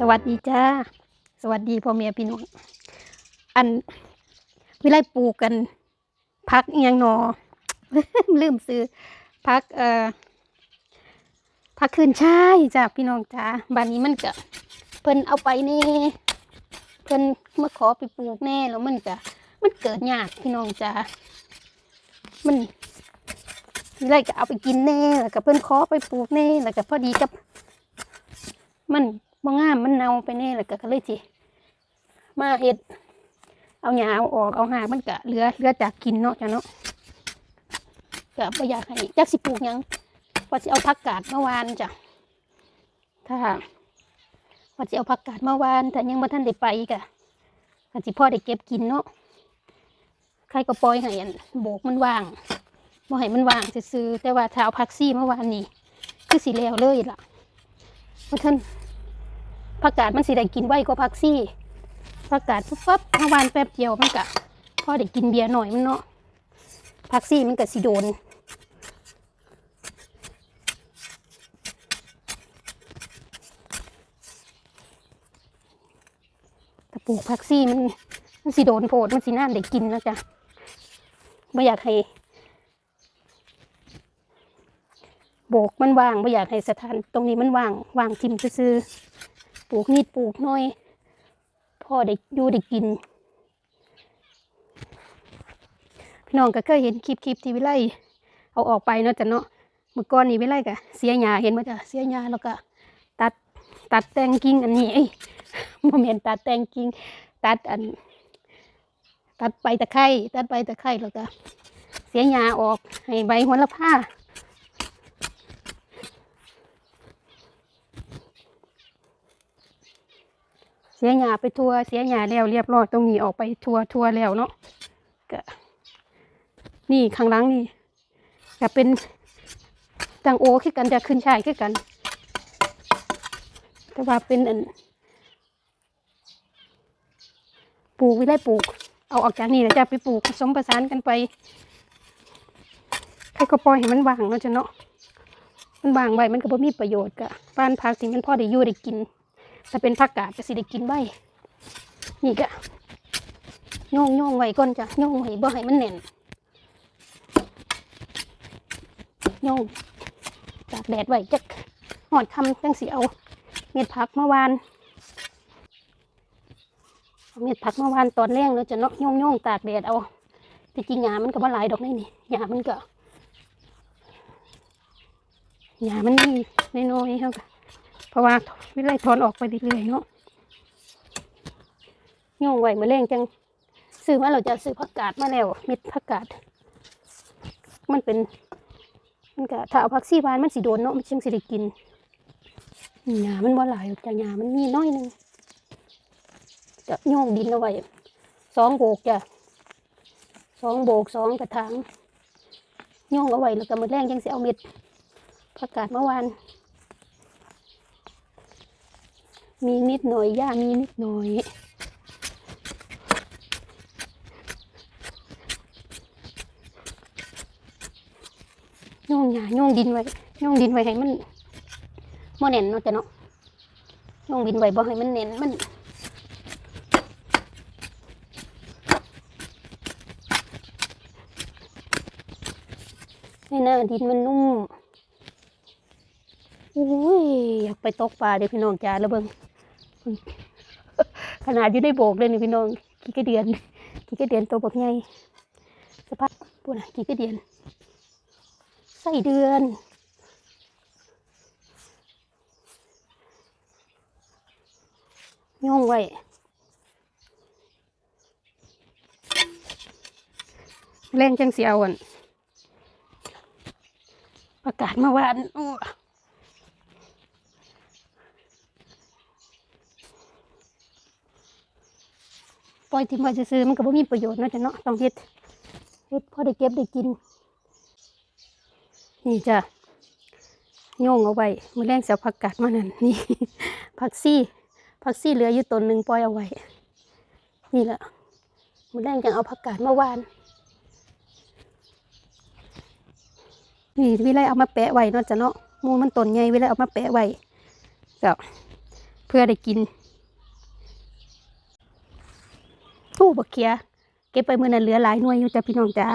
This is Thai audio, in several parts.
สวัสดีจ้า สวัสดีพ่อแม่พี่น้อง อันวิไลปลูกกัน พักอิหยังหนอ ลืมซื้อพักเอ่อพักคืนใชายจ้าพี่น้องจ้าบ้านนี้มันก็เพิ่นเอาไปนี่เพิ่นมาขอไปปลูกแน่แล้วมันก็มันเกิดยากพี่น้องจ้ามันวิไลก็เอาไปกินแน่แล้วก็เพิ่นขอไปปลูกแน่แล้วก็พอดีกับ มัน บ่งามมันเน่าไปแน่แหล้วก็ก็เลยสิมาเฮ็ด เอาหญ้าเอาออกเอาหามันก็เหลือเหลือจากกินเนาะจ้ะเนาะก็บ่อยากให้จักสิปลูกยังว่าสิเอาผักกาดเมาวานจ้ะถ้าว่าสิเอาผักกาดเมาวานแต่ยังบ่ทันได้ไปก็ก็สิพ่อได้เก็บกินเนาะใครก็ปล่อยให้อันโบกมันว่างบ่ให้มันว่างซื่อแต่ว่าถ้าเอาผักซี่เมาวานนี่คือสิแล้วเลยล่ะเพราะท่าน ผักกาดมันสิได้กินไวกว่าผักซี่ผักกาดปุ๊บปั๊บเมื่อวานแป๊บเดียวมันกะพอได้กินเบียร์หน่อยมันเนาะผักซี่มันก็สิโดนถ้าปลูกผักซี่มันมันสิโดนโพดมันสิน่านได้กินนะจ๊ะไม่อยากให้โบกมันว่างไม่อยากให้สถานตรงนี้มันว่างว่างทิมซื่อ ปลูกนิดปลูกหน้อยพ่อได้อยู่ได้กินพี่น้องก็เคยเห็นคลิปคลิปที่วิไลเอาออกไปเนาะจ้ะเนาะเมื่อก่อนนี่วิไลก็เสียหญ้าเห็นไหมจ้ะเสียหญ้าแล้วก็ ตัดตัดแตงกิ่งอันนี้เอ้โมเมนตัดแตงกิ่งตัดอัน ตัดใบตะไคร้ตัดใบตะไคร้แล้วก็ เสียหญ้าออกให้ใบหัวละผ้า เสียหญ้าไปทัวเสียหญ้าแล้วเรียบร้อยตรงนี้ออกไปทัวทัวแล้วเนาะก็นี่ข้างหลังนี่ก็เป็นตังโอคือกันจะขึ้นชายคือกัน แต่ว่าเป็นอันปลูกไม่ได้ปลูก เอาออกจากนี่แล้วจะไปปลูกผสมประสานกันไปให้ก็ปล่อยให้มันว่างเนาะจ้ะเนาะมันว่างไว้มันก็บ่มีประโยชน์กะบ้านพักสิมันพอได้อยู่ได้กิน ถ้าเป็นผักกาดก็สิได้กินไว้นี่ก็โยงโยงไว้ก่อนจ้ะโยงไว้บ่ให้มันแน่นโยงตากแดดไว้จักหอดคำจังสิเอา เม็ดผักเมื่อวานเม็ดผักเมื่อวานตอนแรงแล้วจะเนาะโยงโยงตากแดดเอาแต่จริงหญ้ามันก็บ่หลายดอกนี่นี่หญ้ามันก็หญ้ามันนี่น้อยๆเท่ากัน ราะว่าวิไลถอนออกไปเรื่อยๆเนาะโย่งไว้เมื่อแรงจังซื้อมาเราจะซื้อผักกาดมาแล้ว เม็ดผักกาด มันเป็น มันก็ถ้าเอาผักซี่วานมันสิโดนเนาะมันจึงสิได้กินหญ้ามันบ่หลายหรอกจ้ะหญ้ามันมีน้อยหนึงจะโย่งดินเอาไว้สองโบกจ้ะสองโบกสองกระถางโย่งเอาไว้แล้วก็มื่อแรงจังสิเอาเม็ดผักกาดเมื่อวาน มีนิดหน่อยหญ้ามีนิดหน่อยโยงหญ้าโยงดินไว้โยงดินไว้ให้มันบ่แน่นเนาะจ้ะเนาะโยงดินไว้บ่ให้มันแน่นมันให้หน้าดินมันนุ่มอุ้ยอยากไปตกปลาเดี๋ยวพี่น้องจ้าแล้วเบิ่ง ขนาดอยู่ในโบกเลยนี่พี่น้องกี่กระเดือนกี่กระเดือนตัวบักใหญ่สภาพปุ่นะกี่กระเดือนใส่เดือนย่องไว้แรงจังเสียวอะประกาศเมื่อวาน ปล่อยทิ้งไว้ซื่อๆมันก็บ่มีประโยชน์เนาะจ้ะเนาะต้องเฮ็ดเฮ็ดพอได้เก็บได้กิน นี่จ้ะโยงเอาไว้มือแรงสิเอาผักกาดมานั่นนี่ผักซี่ผักซี่เหลืออยู่ต้นหนึ่งปล่อยเอาไว้ นี่แหละมือแรงจังเอาผักกาดเมาหวานนี่วิไลเอามาแปะไว้นาะจ้ะเนาะมูมันต้นใหญ่วิไลเอามาแปะไว้ก็เพื่อได้กิน ตู้บักเขียเก็บไปเมื่อนั้นเหลือหลายหน่วยอยู่จ้ะพี่น้องจ้า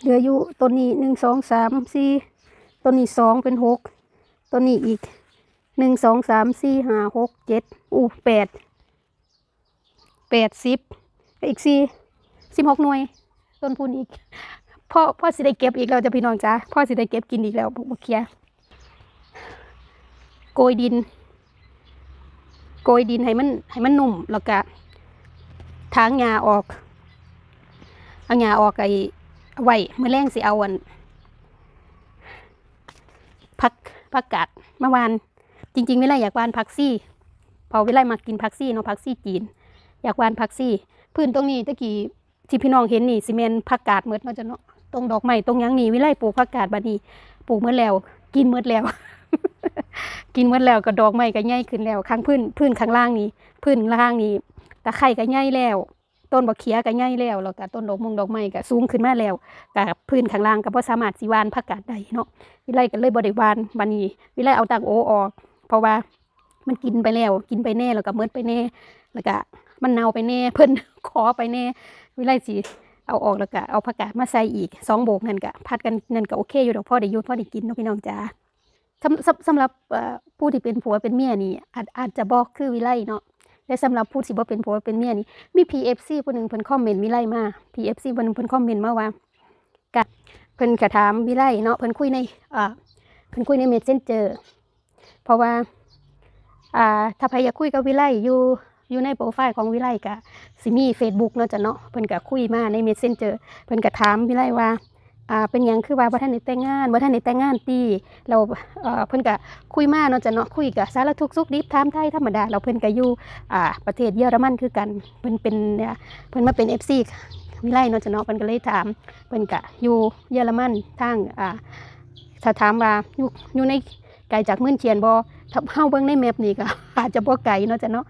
เหลืออยู่ต้นนี้หนึ่งสองสามสี่ต้นนี้สองเป็นหกต้นนี้อีกหนึ่งสองสามสี่ห้าหกเจ็ดอู้แปดแปดสิบอีกสี่สิบหกหน่วย ต้นพูนอีกพ่อพ่อสิได้เก็บอีกแล้วจ้ะพี่น้องจ้าพ่อสิได้เก็บกินอีกแล้วบักเขียโกยดิน โกยดินให้มันให้มันนุ่มแล้วก็ ทางหญ้าออกเอาหญ้าออกไอ้ไว้เมื่อแรงสิเอาอันพักพักกาดเมื่อวาน จริง ๆ เวลาอยากวานพักซี่ พอเวลามากินพักซี่เนาะพักซี่จีน อยากวานพักซี่ พื้นตรงนี้ตะกี้ที่พี่น้องเห็นนี่ซีเมนผักกาดเมดเนาะจ้ะเนาะตรงดอกไม้ตรงยังนี่วิไลปลูกผักกาดบานี้ปลูกเมื่อแล้ว กินเมื่อแล้ว กินเมื่อแล้วก็ดอกไม้ก็ใหญ่ขึ้นแล้วข้างพื้นพื้นข้างล่างนี่พื้นล่างนี่ ตะไคร่ก็ใหญ่แล้ว ต้นบักเขียก็ใหญ่แล้วแล้วก็ต้นดอกมงดอกไม้ก็สูงขึ้นมาแล้วกับพื้นข้างล่างก็บ่สามารถสิวานผักกาดได้เนาะวิไลก็เลยบ่ได้วานบัดนี้วิไลเอาตังโอออก เพราะว่ามันกินไปแล้ว กินไปแน่แล้วก็เมิดไปแน่ แล้วก็มันเน่าไปแน่ เพิ่นขอไปแน่ วิไลสิเอาออกแล้วก็เอาผักกาดมาใส่อีกสองโบกนั่นก็พัดกันนั่นก็โอเคอยู่ดอกพ่อได้อยุพ่อได้กินเนาะพี่น้องจ้าสำสำสำหรับผู้ที่เป็นผัวเป็นเมียนี่อาจอาจจะบอกคือวิไลเนาะ แต่สำหรับผู้ที่บ่เป็นผัวเป็นเมียนี่มี PFC ผู้หนึ่งเพิ่นคอมเมนต์วิไลมา PFC ผู้หนึ่งเพิ่นคอมเมนต์มาว่ากะเพิ่นกะถามวิไลเนาะเพิ่นคุยในอ่าเพิ่นคุยใน Messenger เพราะว่าอ่าถ้าใครอยากคุยกับวิไลอยู่อยู่ในโปรไฟล์ของวิไลกะสิมี Facebook เนาะจ้ะเนาะเพิ่นก็คุยมาใน Messenger เพิ่นก็ถามวิไลว่า อ่าเป็นยังคือว่าบ่ทันได้แต่งงานบ่ทันได้แต่งงานติเราเอ่อเพิ่นก็คุยมาเนาะจ้ะเนาะคุยกับสารทุกข์สุขดิบถามไทยธรรมดาเราเพิ่นก็อยู่อ่าประเทศเยอรมันคือกันเพิ่นเป็นเนี่ยเพิ่นมาเป็น FC วิไลเนาะจ้ะเนาะเพิ่นก็เลยถามเพิ่นก็อยู่เยอรมันทางอ่าถ้าถามว่าอยู่อยู่ในไกลจากเมืองเชียนบ่ถ้าเฮาเบิ่งในแมปนี่ก็อาจจะบ่ไกลเนาะจ้ะเนาะ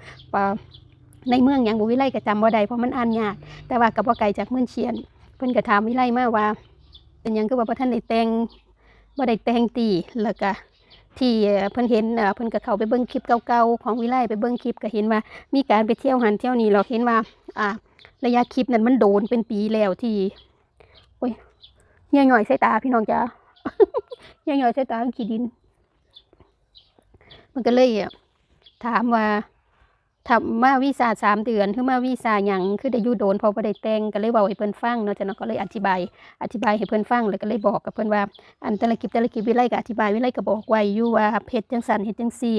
ในเมืองหยังบ่วิไลก็จำบ่ได้เพราะมันอ่านยาก แต่ว่าก็บ่ไกลจากเมืองเชียน เพิ่นก็ถามวิไลมาว่า เป็นยังคือว่าบ่ทันได้แต่งบ่ได้แต่งตีแล้วก็ที่เอ่อเพิ่นเห็นเอ่อเพิ่นก็เข้าไปเบิ่งคลิปเก่าๆของวิไลไปเบิ่งคลิปก็เห็นว่า มีการไปเที่ยวหันเที่ยวนี่เราเห็นว่า อ่า ระยะคลิปนั้นมันโดนเป็นปีแล้วที่โอ้ยเหี่ยหย่อยใส่ตาพี่น้องจ้าเหี่ยหย่อยใส่ตาขี้ดิน มันก็เลยอะถามว่า ทำมาวีซ่าสามเดือนคือมาวีซ่าหยังคือได้อยู่โดนพอบ่ได้แต่งก็เลยเว้าให้เพิ่นฟังเนาะจ้ะเนาะก็เลยอธิบาย อธิบายให้เพิ่นฟังแล้วก็เลยบอกกับเพิ่นว่า อันแต่ละคลิปแต่ละคลิปวิไลก็อธิบายวิไลก็บอกไว้อยู่ว่าเฮ็ดจังซั่นเฮ็ดจังซี่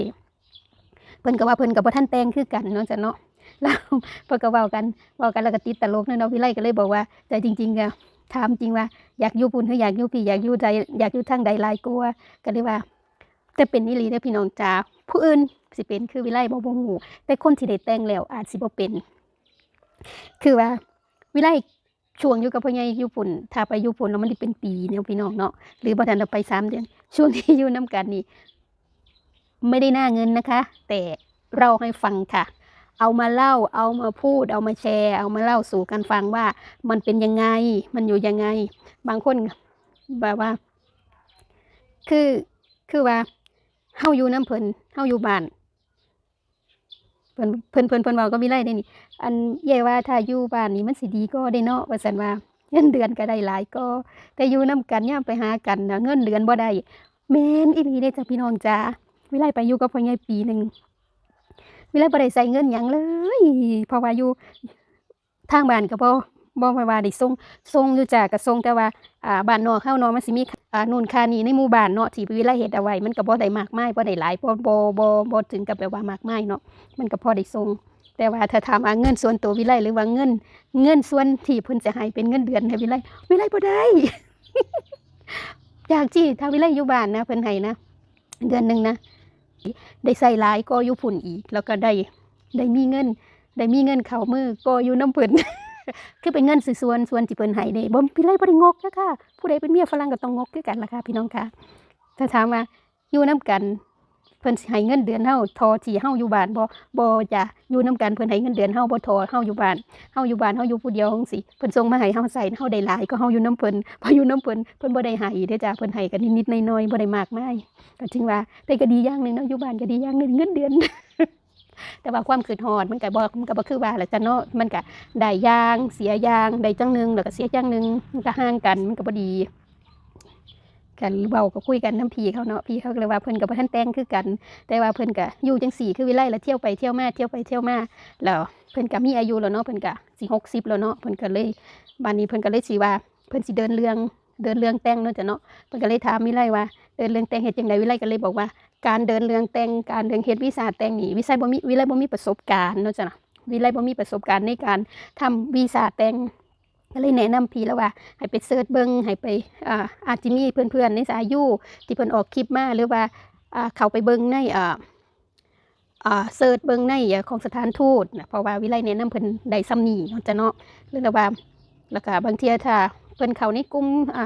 เพิ่นก็ว่าเพิ่นก็บ่ทันแต่งคือกันเนาะจ้ะเนาะแล้วเพิ่นก็เว้ากันเว้ากันแล้วก็ติดตลกเนาะวิไลก็เลยบอกว่าแต่จริงๆอะถามจริงว่าอยากอยู่ปุ่นหรืออยากอยู่พี่อยากอยู่ใดอยากอยู่ทางใดหลายกว่าก็เลยว่าแต่เป็นนิลีได้อพี่น้องจ้าผู้อื่น สิเป็นคือวิไลบ่บ่ฮู้แต่คนที่ได้แต่งแล้วอาจสิบ่เป็น คือว่าวิไลช่วงอยู่กับพ่อใหญ่อยู่ปุ่นถ้าไปอยู่ปุ่นแล้วมันสิเป็นปีเนี่ยพี่น้องเนาะหรือบ่ทันได้ไปสามเดือนช่วงที่อยู่นํกันนี่ไม่ได้หน้าเงินนะคะ แต่เราให้ฟังค่ะ เอามาเล่า เอามาพูด เอามาแชร์ เอามาเล่าสู่กันฟังว่า มันเป็นยังไง มันอยู่ยังไง บางคนแบบว่า คือ คือว่า เฮาอยู่น้ำเพิ่นเฮาอยู่บ้าน เพิ่นเพิ่นเพิ่นเพิ่นเว้าก็มีไรได้นี่ อันใหญ่ว่าถ้าอยู่บ้านนี่มันสิดีก็ได้เนาะว่าซั่นว่าเงินเดือนก็ได้หลายก็ แต่อยู่นํกันยามไปหากันนะเงินเดือนบ่ได้แม่นอีหลีเด้จ้ะพี่น้องจ้าวิไลไปอยู่กับพ่อใหญ่ปีหนึ่งวิไลบ่ได้ใส่เงินหยังเลยเพราะว่าอยู่ทางบ้านก็บ่ บ่ว่าได้ส่งส่งอยู่จ้าก็ส่งแต่ว่าอ่าบ้านนอกเฮาเนาะมันสิมีอ่านู่นค่านีในหมู่บ้านเนาะที่วิไลเฮ็ดเอาไว้มันก็บ่ได้มากมายบ่ได้หลายบ่บ่บ่บ่ถึงกับแบบว่ามากมายเนาะมันก็พอได้ส่งแต่ว่าถ้าถามว่าเงินส่วนตัววิไลหรือว่าเงิน เงินส่วนที่เพิ่นจะให้เป็นเงินเดือนให้วิไลวิไลบ่ได้อยากจี้ถ้าวิไลอยู่บ้านนะเพิ่นให้นะเดือนหนึงนะได้ใส่หลายก็อยู่พุ่นอีก แล้วก็ได้ได้มีเงิน ได้มีเงินเข้ามือก็อยู่น้ำเพิ่น คือเป็นเงินส่วนส่วนที่เพิ่นให้เด้บ่พี่ไลบ่ได้งกนะคะผู้ใดเป็นเมียฝรั่งก็ต้องงกคือกันล่ะค่ะพี่น้องค่ะถ้าถามว่าอยู่นํกันเพิ่นสิให้เงินเดือนเฮาทอที่เฮาอยู่บ้านบ่บ่จ้ะอยู่นํกันเพิ่นให้เงินเดือนเฮาบ่ทอเฮาอยู่บ้านเฮาอยู่บ้านเฮาอยู่ผู้เดียวจังซี่เพิ่นส่งมาให้เฮาใส่เฮาได้หลายก็เฮาอยู่นํเพิ่นพออยู่นํเพิ่นเพิ่นบ่ได้ให้เด้จ้ะเพิ่นให้กันนิดๆน่อยๆบ่ได้มากมายก็ถึงว่าแต่ก็ดีอย่างนึงเนาะอยู่บ้านก็ดีอย่างนึงเงินเดือน แต่ว่าความคิดฮอดมันก็บ่มันก็บ่คือว่าแหละจ้ะเนาะมันก็ได้ย่างเสียย่างได้จังหนึงแล้วก็เสียจังหนึงมันก็ห่างกันมันก็บ่ดีกันเว้าก็คุยกันน้ำพี่เขาเนาะพี่เขาเลยว่าเพิ่นกับท่านแต่งคือกัน แต่ว่าเพิ่นก็อยู่จังสี่คือวิไลแล้วเที่ยวไปเที่ยวมาเที่ยวไปเที่ยวมาแล้วเพิ่นก็มีอายุแล้วเนาะเพิ่นก็สิหกสิบแล้วเนาะเพิ่นก็เลยบัดนี้เพิ่นก็เลยสิว่า เพิ่นสิเดินเรื่องเดินเรื่องแต่งเนาะจ้ะเนาะเพิ่นก็เลยถามวิไลว่าเดินเรื่องแต่งเฮ็ดจังไดวิไลก็เลยบอกว่า การเดินเรื่องแต่งการเรื่องเฮ็ดวีซ่าแต่งนี่วิไลบ่มีวิไลบ่มีประสบการณ์เนาะจ้ะนะวิไลบ่มีประสบการณ์ในการทำวีซ่าแต่งก็เลยแนะนำพี่แล้วว่า ให้ไปเสิร์ชเบิ่งให้ไปอ่าอาจจะมีเพื่อนๆในสายอยู่ที่เพิ่นออกคลิปมาหรือว่าอ่าเข้าไปเบิ่งในอ่าอ่าเสิร์ชเบิ่งในอของสถานทูตนะเพราะว่าวิไลแนะนำเพิ่นได้ซ้ำนี้เนาะจ้ะเนาะหรือว่าแล้วก็บางเที่ยถ้าเพิ่นเข้าในกลุ่มอ่า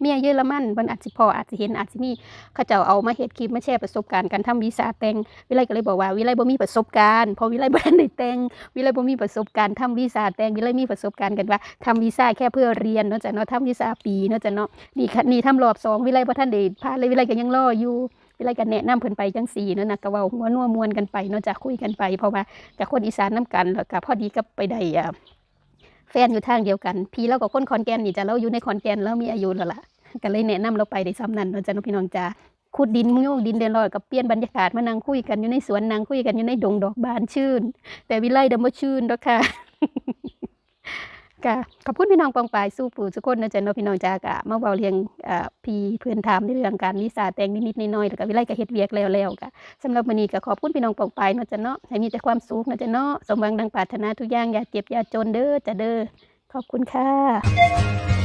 เมียเยอรมันเพิ่นอาจสิพออาจสิเห็นอาจสิมีเขาเจ้าเอามาเฮ็ดคลิปมาแชร์ประสบการณ์การทำวีซ่าแต่งวิไลก็เลยบอกว่าวิไลบ่มีประสบการณ์เพราะวิไลบ่ทันได้แต่งวิไลบ่มีประสบการณ์ทำวีซ่าแต่งวิไลมีประสบการณ์กันว่าทำวีซ่าแค่เพื่อเรียนเนาะจ้ะเนาะทำวีซ่าปีเนาะจ้ะเนาะนี่ค่ะนี่ทำรอบสองวิไลบ่ทันได้ผ่าเลยวิไลก็ยังรออยู่วิไลก็แนะนำเพิ่นไปจังซี่เนาะนะก็เว้าหัวนัวมวนกันไปเนาะจ้ะคุยกันไป เพราะว่ากับคนอีสานนํกันแล้วก็พอดีก็ไปได้อ่า แฟนอยู่ทางเดียวกัน พี่เราก็คนขอนแก่นนี่จ้ะเราอยู่ในขอนแก่นเรามีอายุแล้วล่ะก็เลยแนะนำเราไปได้ซ้ำนั้นเนาะจ้ะเนาพี่น้องจ้ะขุดดินมุงดินเดินลอยกับเปลี่ยนบรรยากาศมานั่งคุยกันอยู่ในสวนนั่งคุยกันอยู่ในดงดอกบานชื่น แต่วิไลเดิมบ่ชื่นดอกค่ะ กะขอบคุณพี่น้องปองปายสู้ปู่สุกคนนะจ๊ะเนาะพี่น้องจ้ากะมาเบาเรียงอ่าพี่เพื่อนถามในเรื่องการวิสาแต่งนิดๆน้อยๆแล้วก็วิไลก็เฮ็ดเวียกแล้วๆกะสำหรับมื้อนี้ก็ขอบคุณพี่น้องปองปายเนาะจ๊ะเนาะให้มีแต่ความสุขนะจ๊ะเนาะสมหวังดังปรารถนาทุกอย่างอย่าเจ็บอย่าจนเด้อจ้ะเด้อขอบคุณค่ะ